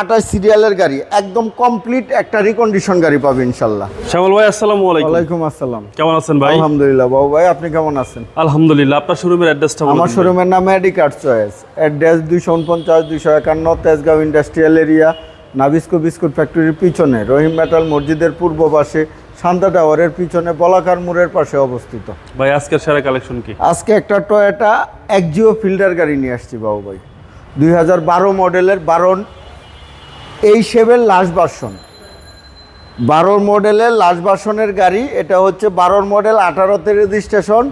আঠাশ সিরিয়ালের গাড়ি একদম কমপ্লিট একটা রিকন্ডিশন গাড়ি পাবে ইনশাল্লাহ। শ্যামল ভাই আসসালামু আলাইকুম। ওয়ালাইকুম আসসালাম। কেমন আছেন ভাই? আলহামদুলিল্লাহ বাবু ভাই আপনি কেমন আছেন? আলহামদুলিল্লাহ আপনার শোরুমের অ্যাড্রেসটা আমার শোরুমের নাম মেডিকার চয়েস অ্যাড্রেস দুইশো উনপঞ্চাশ দুইশো একান্ন Tejgaon industrial area Nabisco biscuit ফ্যাক্টরির পিছনে রহিম মেটাল মসজিদের পূর্ব পাশে শান্তা টাওয়ারের পিছনে বলাকার মোড়ের পাশে অবস্থিত। ভাই আজকের সেরা কালেকশন কি? আজকে একটা টয়োটা একজিও ফিল্ডার গাড়ি নিয়ে আসছি বাবু ভাই। দুই হাজার বারো মডেলের বারো এই শেভের লাস্ট ভার্সন বারোর মডেলের লাস্ট ভার্সনের গাড়ি এটা হচ্ছে বারোর মডেল আঠারোতে রেজিস্ট্রেশন।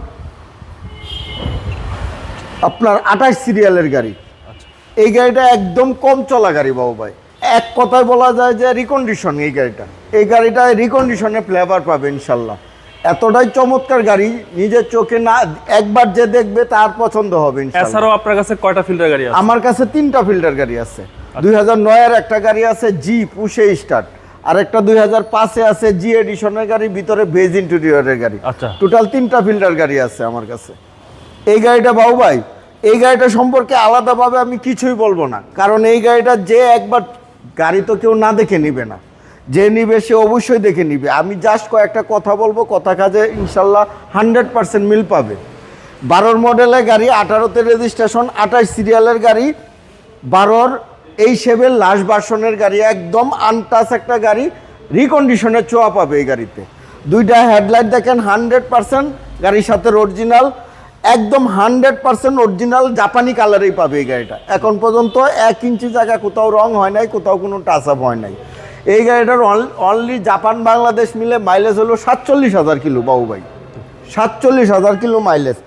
আপনার আঠাশ সিরিয়ালের গাড়ি। আচ্ছা। এই গাড়িটা একদম কম চলা গাড়ি বাবু ভাই। এক কথায় বলা যায় যে রিকন্ডিশন এই গাড়িটা। এই গাড়িটা রিকন্ডিশনে ফ্লেভার পাবে ইনশাল্লাহ। এতটাই চমৎকার গাড়ি নিজের চোখে না একবার যে দেখবে তার পছন্দ হবে এছাড়াও আপনার কাছে কয়টা ফিল্টার গাড়ি আছে? আমার কাছে তিনটা ফিল্টার গাড়ি আছে। দুই হাজার নয়ের একটা গাড়ি আছে জি পুষে স্টার্ট। আর একটা দুই হাজার পাঁচে আছে জি এডিশনের গাড়ি ভিতরে ভেজ ইন্টেরিয়রের গাড়ি। আচ্ছা। টোটাল তিনটা ফিল্টার গাড়ি আছে আমার কাছে। এই গাড়িটা বাবু ভাই এই গাড়িটা সম্পর্কে আলাদাভাবে আমি কিছুই বলব না। কারণ এই গাড়িটা যে একবার গাড়ি তো কেউ না দেখে নিবে না। যে নিবে সে অবশ্যই দেখে নিবে। আমি জাস্ট কয়েকটা কথা বলব কথা কাজে ইনশাল্লাহ হান্ড্রেড পার্সেন্ট মিল পাবে। বারোর মডেলের গাড়ি আঠারোতে রেজিস্ট্রেশন আঠাশ সিরিয়ালের গাড়ি বারোর এই শেভের লাস্ট ভার্সনের গাড়ি, একদম আনটাচ একটা গাড়ি রিকন্ডিশনের চোয়া পাবে এই গাড়িতে। দুইটা হেডলাইট দেখেন হান্ড্রেড পার্সেন্ট গাড়ির সাথে অরিজিনাল একদম হান্ড্রেড পার্সেন্ট অরিজিনাল জাপানি কালারেই পাবে এই গাড়িটা। এখন পর্যন্ত এক ইঞ্চি জায়গা, কোথাও রং হয় নাই, কোথাও কোনো টাচ আপ হয় নাই। এই গাড়িটার অনলি জাপান বাংলাদেশ মিলে মাইলেজ হলো সাতচল্লিশ হাজার কিলো, বাবু ভাই। সাতচল্লিশ হাজার কিলো মাইলেজ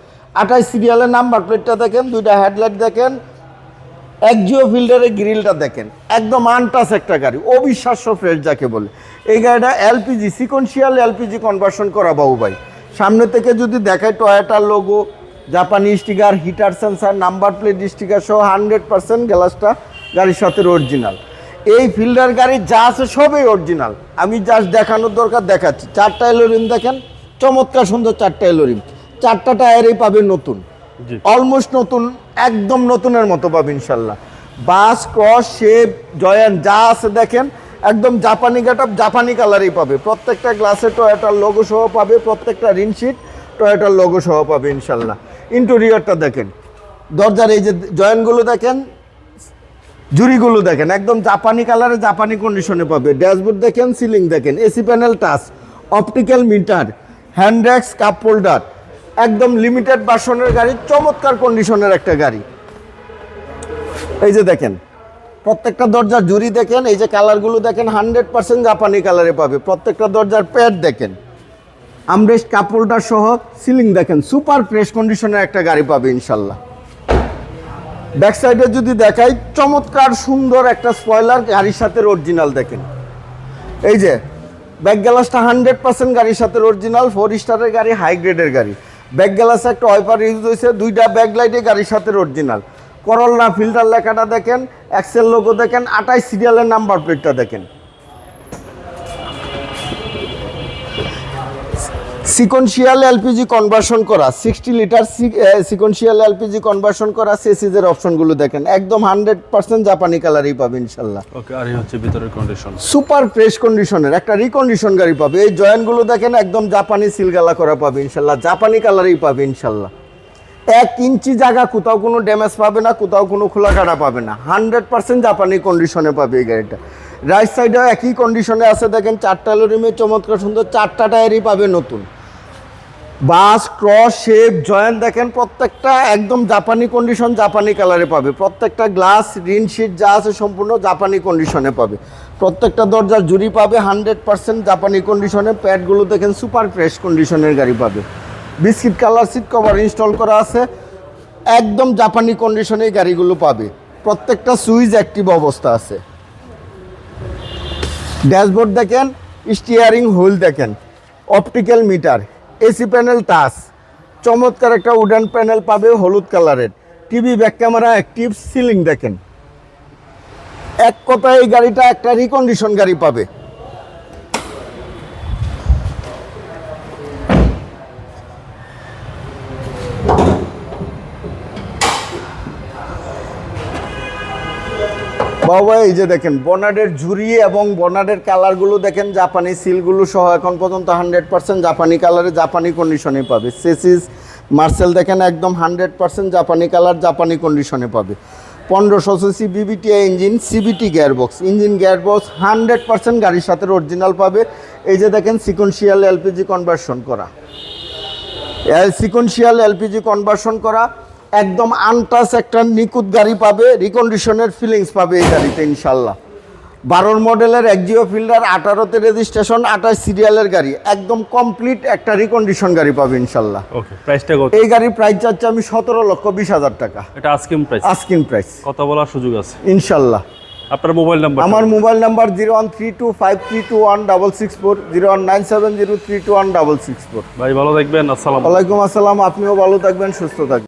আঠাশ সিরিয়ালের নাম্বার প্লেটটা দেখেন, দুইটা হেডলাইট দেখেন একজিও ফিল্ডারের গ্রিলটা দেখেন, একদম আনটাস একটা গাড়ি, অবিশ্বাস্য ফ্রেশ যাকে বলে। এই গাড়িটা এলপিজি সিকোয়েন্সিয়াল এলপিজি কনভার্সন করা বাবু ভাই। সামনে থেকে যদি দেখায় টয়োটার লোগো জাপানি sticker heater sensor number plate sticker সহ হান্ড্রেড পার্সেন্ট গ্লাসটা গাড়ির সাথে অরিজিনাল এই ফিল্ডার গাড়ি যা আছে সবই অরিজিনাল আমি জাস্ট দেখানোর দরকার দেখাচ্ছি। চারটা এলোরিম দেখেন, চমৎকার সুন্দর চারটা এলোরিম চারটা টায়ারেই পাবে নতুন। অলমোস্ট নতুন, একদম নতুনের মতো পাবে ইনশাল্লাহ। বাস ক্রস শেপ জয়ান যা আছে দেখেন, একদম জাপানি গেট জাপানি কালারই পাবে। প্রত্যেকটা গ্লাসে টয়োটার লোগো সহ পাবে, প্রত্যেকটা রিনশিট টয়োটার লোগো সহ পাবে ইনশাল্লাহ। ইন্টেরিয়রটা দেখেন, দরজার এই যে জয়েন্টগুলো দেখেন জুড়িগুলো দেখেন, একদম জাপানি কালারে জাপানি কন্ডিশনে পাবে। ড্যাশবোর্ড দেখেন সিলিং দেখেন AC panel touch optical meter handrests cup holder একদম লিমিটেড বাসনের গাড়ি, চমৎকার কন্ডিশনের একটা গাড়ি। এই যে দেখেন, প্রত্যেকটা দরজার জুড়ি দেখেন, এই যে কালারগুলো দেখেন হান্ড্রেড পার্সেন্ট জাপানি কালারে পাবে। প্রত্যেকটা দরজার প্যাড দেখেন। আমরেস্ট কাপ হোল্ডার সহ সিলিং দেখেন সুপার ফ্রেশ কন্ডিশনের একটা গাড়ি পাবে ইনশাল্লাহ। ব্যাক সাইডে যদি দেখাই, চমৎকার সুন্দর একটা স্পয়লার গাড়ির সাথে অরিজিনাল দেখেন। এই যে ব্যাক গ্লাসটা হান্ড্রেড পার্সেন্ট গাড়ির সাথে অরিজিনাল ফোর স্টারের গাড়ি হাই গ্রেডের গাড়ি। ব্যাক গ্লাসে একটা ওয়াইপার ইউজ হয়েছে, দুইটা ব্যাক লাইটে গাড়ির সাথে অরিজিনাল করল না ফিল্টার লেখাটা দেখেন এক্সেল লোকও দেখেন আঠাশ সিরিয়ালের নাম্বার প্লেটটা দেখেন। সিকোয়েন্সিয়াল এলপিজি কনভার্সন করা sixty litre sequential LPG conversion করা সেসিজের অপশনগুলো দেখেন। একদম হান্ড্রেড পার্সেন্ট জাপানি কালারই পাবে ইনশাল্লাহ। ওকে আর এই হচ্ছে ভিতরের কন্ডিশন সুপার ফ্রেশ কন্ডিশনের একটা রিকন্ডিশন গাড়ি পাবে। এই জয়েন্টগুলো দেখেন একদম জাপানি সিলগালা করা পাবে ইনশাল্লাহ। জাপানি কালারই পাবে ইনশাল্লাহ। এক ইঞ্চি জায়গা কোথাও কোনো ড্যামেজ পাবে না কোথাও কোনো খোলা কাটা পাবে না। হান্ড্রেড পার্সেন্ট জাপানি কন্ডিশনে পাবে এই গাড়িটা। রাইট সাইডেও একই কন্ডিশনে আছে দেখেন চারটা লোরিমে চমৎকার সুন্দর চারটা টায়ারই পাবে নতুন। বাস, ক্রস, শেপ, জয়েন্ট দেখেন প্রত্যেকটা একদম জাপানি কন্ডিশন জাপানি কালারে পাবে। প্রত্যেকটা গ্লাস রিনশিট যা আছে সম্পূর্ণ জাপানি কন্ডিশনে পাবে। প্রত্যেকটা দরজার জুড়ি পাবে হান্ড্রেড পার্সেন্ট জাপানি কন্ডিশনে প্যাডগুলো দেখেন সুপার ফ্রেশ কন্ডিশনের গাড়ি পাবে। Biscuit colour seat cover install করা আছে। একদম জাপানি কন্ডিশনে গাড়িগুলো পাবে। প্রত্যেকটা সুইচ অ্যাক্টিভ অবস্থা আছে। ড্যাশবোর্ড দেখেন স্টিয়ারিং হুইল দেখেন optical meter AC panel touch. চমৎকার একটা উডান প্যানেল পাবে হলুদ কালারের। TV back camera active ceiling দেখেন। এক কথায় এই গাড়িটা একটা রিকন্ডিশন গাড়ি পাবে। বাবা, এই যে দেখেন বনাডের ঝুরি এবং বনাডের কালারগুলো দেখেন, জাপানি সিলগুলো সহ এখন পর্যন্ত হান্ড্রেড পার্সেন্ট জাপানি কালারে জাপানি কন্ডিশনে পাবে। সেসিস মার্সেল দেখেন, একদম হান্ড্রেড পার্সেন্ট জাপানি কালার, জাপানি কন্ডিশনে পাবে। পনেরোশো CC BBT engine CVT gearbox engine gearbox hundred percent গাড়ির সাথে অরিজিনাল পাবে। এই যে দেখেন সিকোয়েন্সিয়াল এলপিজি কনভার্সন করা। সিকোয়েন্সিয়াল এলপিজি কনভার্সন করা। একদম আনটাস একটা নিকুত গাড়ি পাবে রিকন্ডিশনের ফিলিংস পাবে এই গাড়িতে ইনশাল্লাহ বারোর মডেলের একজিও ফিল্ডার আঠারোতে রেজিস্ট্রেশন আঠাশ সিরিয়ালের গাড়ি একদম কমপ্লিট একটা রিকন্ডিশন গাড়ি পাবে ইনশাল্লাহ এই গাড়ির প্রাইস চাচ্ছে আমি সতেরো লক্ষ বিশ হাজার টাকা। এটা প্রাইস আস্কিং প্রাইস কথা বলার সুযোগ আছে? ইনশাল্লাহ আপনার মোবাইল নাম্বার আমার mobile number zero one three two five three two one double six four zero one nine seven zero three two one double six four ভাই ভালো থাকবেন আসসালাম আলাইকুম। আসসালাম আপনিও ভালো থাকবেন সুস্থ থাকবেন।